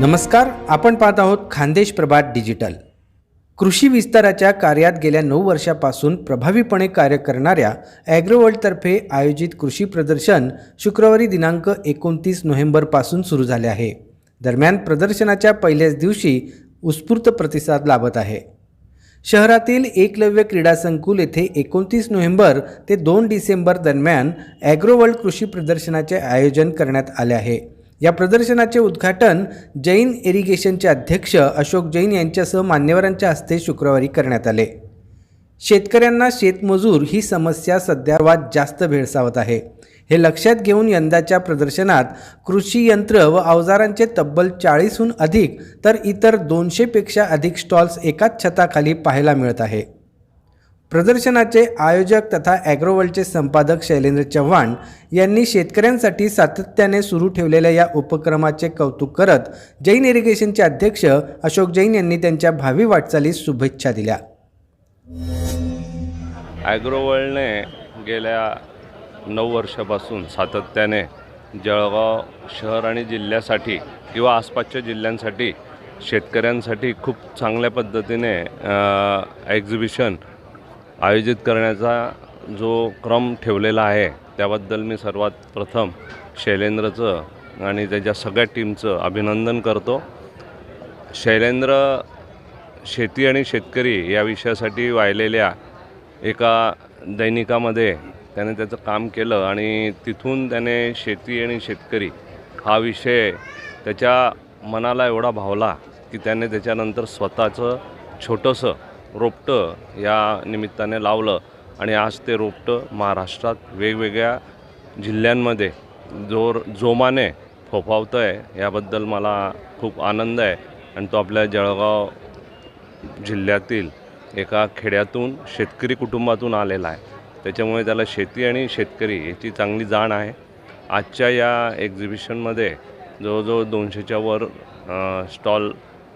नमस्कार आपण पाहत आहोत खानदेश प्रभात डिजिटल. कृषी विस्ताराच्या कार्यात गेल्या नऊ वर्षापासून प्रभावीपणे कार्य करणाऱ्या ॲग्रोवर्ल्डतर्फे आयोजित कृषी प्रदर्शन शुक्रवारी दिनांक एकोणतीस नोव्हेंबरपासून सुरू झाले आहे. दरम्यान प्रदर्शनाच्या पहिल्याच दिवशी उत्स्फूर्त प्रतिसाद लाभत आहे. शहरातील एकलव्य क्रीडा संकुल येथे एकोणतीस नोव्हेंबर ते दोन डिसेंबर दरम्यान ॲग्रोवर्ल्ड कृषी प्रदर्शनाचे आयोजन करण्यात आले आहे. या प्रदर्शनाचे उद्घाटन जैन इरिगेशनचे अध्यक्ष अशोक जैन यांच्यासह मान्यवरांच्या हस्ते शुक्रवारी करण्यात आले. शेतकऱ्यांना शेतमजूर ही समस्या सध्या सर्वात जास्त भेडसावत आहे. हे लक्षात घेऊन यंदाच्या प्रदर्शनात कृषी यंत्र व अवजारांचे तब्बल चाळीसहून अधिक तर इतर दोनशेपेक्षा अधिक स्टॉल्स एकाच छताखाली पाहायला मिळत आहे. प्रदर्शनाचे आयोजक तथा ॲग्रोवर्ल्डचे संपादक शैलेंद्र चव्हाण यांनी शेतकऱ्यांसाठी सातत्याने सुरू ठेवलेल्या या उपक्रमाचे कौतुक करत जैन इरिगेशनचे अध्यक्ष अशोक जैन यांनी त्यांच्या भावी वाटचालीस शुभेच्छा दिल्या. ॲग्रोवर्ल्डने गेल्या नऊ वर्षापासून सातत्याने जळगाव शहर आणि जिल्ह्यासाठी किंवा आसपासच्या जिल्ह्यांसाठी शेतकऱ्यांसाठी खूप चांगल्या पद्धतीने एक्झिबिशन आयोजित करण्याचा जो क्रम ठेवलेला आहे त्याबद्दल मी सर्वात प्रथम शैलेंद्रचं आणि त्याच्या सगळ्या टीमचं अभिनंदन करतो. शैलेंद्र शेती आणि शेतकरी या विषयासाठी वाहिलेल्या एका दैनिकामध्ये त्याने त्याचं काम केलं आणि तिथून त्याने शेती आणि शेतकरी हा विषय त्याच्या मनाला एवढा भावला की त्याने त्याच्यानंतर स्वतःचं छोटंसं रोपटं या निमित्ताने लावलं आणि आज ते रोपटं महाराष्ट्रात वेगवेगळ्या जिल्ह्यांमध्ये जोर जोमाने फोफावतं आहे याबद्दल मला खूप आनंद आहे. आणि तो आपल्या जळगाव जिल्ह्यातील एका खेड्यातून शेतकरी कुटुंबातून आलेला आहे. त्याच्यामुळे त्याला शेती आणि शेतकरी याची चांगली जाण आहे. आजच्या या एक्झिबिशनमध्ये जवळजवळ दोनशेच्या वर स्टॉल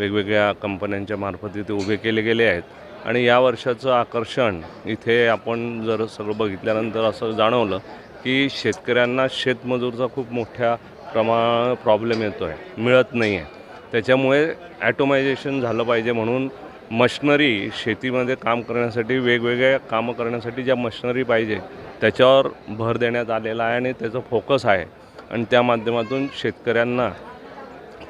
वेगवेगळ्या कंपन्यांच्या मार्फत इथे उभे केले गेले आहेत. आणि या वर्षाचं आकर्षण इथे आपण जर सगळं बघितल्यानंतर असं जाणवलं की शेतकऱ्यांना शेतमजूरचा खूप मोठ्या प्रमा प्रॉब्लेम येतो आहे मिळत नाही आहे त्याच्यामुळे ॲटोमायझेशन झालं पाहिजे म्हणून मशनरी शेतीमध्ये काम करण्यासाठी वेगवेगळ्या कामं करण्यासाठी ज्या मशनरी पाहिजे त्याच्यावर भर देण्यात आलेला आहे आणि त्याचं फोकस आहे. आणि त्या माध्यमातून शेतकऱ्यांना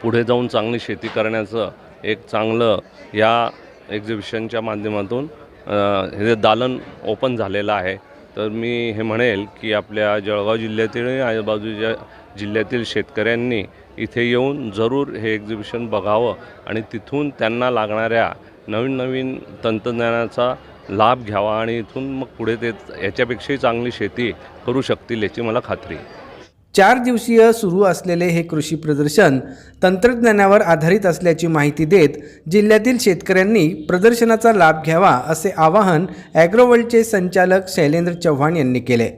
पुढे जाऊन चांगली शेती करण्याचं एक चांगलं या एक्झिबिशनच्या माध्यमातून हे दालन ओपन झालेलं आहे. तर मी हे म्हणेल की आपल्या जळगाव जिल्ह्यातील आणि आजूबाजूच्या जिल्ह्यातील शेतकऱ्यांनी इथे येऊन जरूर हे एक्झिबिशन बघावं आणि तिथून त्यांना लागणाऱ्या नवीन नवीन तंत्रज्ञानाचा लाभ घ्यावा आणि इथून मग पुढे ते याच्यापेक्षाही चांगली शेती करू शकतील याची मला खात्री आहे. चार दिवसीय सुरू असलेले हे कृषी प्रदर्शन तंत्रज्ञानावर आधारित असल्याची माहिती देत जिल्ह्यातील शेतकऱ्यांनी प्रदर्शनाचा लाभ घ्यावा असे आवाहन ॲग्रोवर्ल्डचे संचालक शैलेंद्र चव्हाण यांनी केले.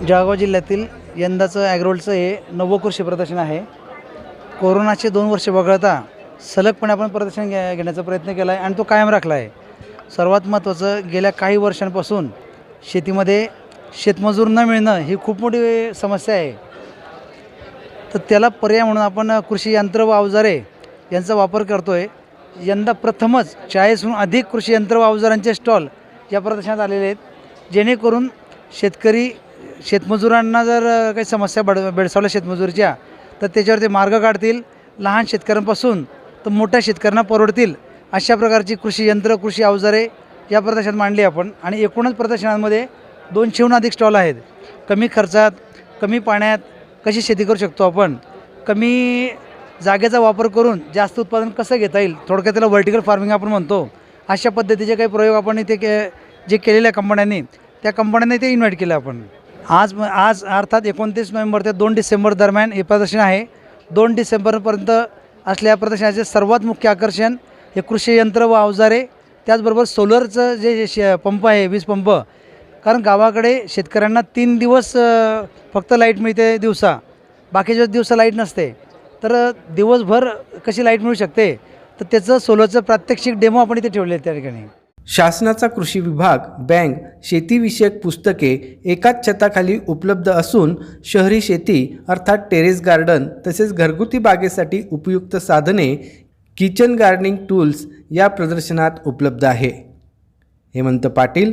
जळगाव जिल्ह्यातील यंदाचं ॲग्रोवर्ल्डचं हे नवं कृषी प्रदर्शन आहे. कोरोनाचे दोन वर्ष वगळता सलगपणे आपण प्रदर्शन घे घेण्याचा प्रयत्न केला आहे आणि तो कायम राखला आहे सर्वात महत्त्वाचं गेल्या काही वर्षांपासून शेतीमध्ये शेतमजूर न मिळणं ही खूप मोठी समस्या आहे. तर त्याला पर्याय म्हणून आपण कृषी यंत्र व अवजारे यांचा वापर करतो आहे यंदा प्रथमच चाळीसहून अधिक कृषी यंत्र व अवजारांचे स्टॉल या प्रदर्शनात आलेले आहेत. जेणेकरून शेतकरी शेतमजुरांना जर काही समस्या बड बेडसावल्या शेतमजुरीच्या तर त्याच्यावर ते मार्ग काढतील. लहान शेतकऱ्यांपासून तर मोठ्या शेतकऱ्यांना परवडतील अशा प्रकारची कृषी यंत्र कृषी अवजारे या प्रदर्शनात मांडली आपण. आणि एकूणच प्रदर्शनांमध्ये दोनशेहून अधिक स्टॉल आहेत. कमी खर्चात कमी पाण्यात कशी शेती करू शकतो आपण? कमी जागेचा वापर करून जास्त उत्पादन कसं घेता येईल? थोडक्यात त्याला व्हर्टिकल फार्मिंग आपण म्हणतो. अशा पद्धतीचे काही प्रयोग आपण इथे के जे केलेल्या कंपन्यांनी त्या कंपन्यांनी ते इन्व्हाइट केलं आपण. आज आज अर्थात एकोणतीस नोव्हेंबर ते दोन डिसेंबर दरम्यान हे प्रदर्शन आहे. दोन डिसेंबरपर्यंत असल्या प्रदर्शनाचे सर्वात मुख्य आकर्षण हे कृषी यंत्र व अवजारे. त्याचबरोबर सोलरचं जे पंप आहे वीज पंप कारण गावाकडे शेतकऱ्यांना तीन दिवस फक्त लाइट मिळते दिवसा. बाकीच्या दिवसा लाइट नसते. तर दिवसभर कशी लाइट मिळू शकते? तर त्याचं सोलरचं प्रात्यक्षिक डेमो आपण इथे ठेवले त्या ठिकाणी. शासनाचा कृषी विभाग बँक शेतीविषयक पुस्तके एकाच छताखाली उपलब्ध असून शहरी शेती अर्थात टेरेस गार्डन तसेच घरगुती बागेसाठी उपयुक्त साधने किचन गार्डनिंग टूल्स या प्रदर्शनात उपलब्ध आहे. हेमंत पाटील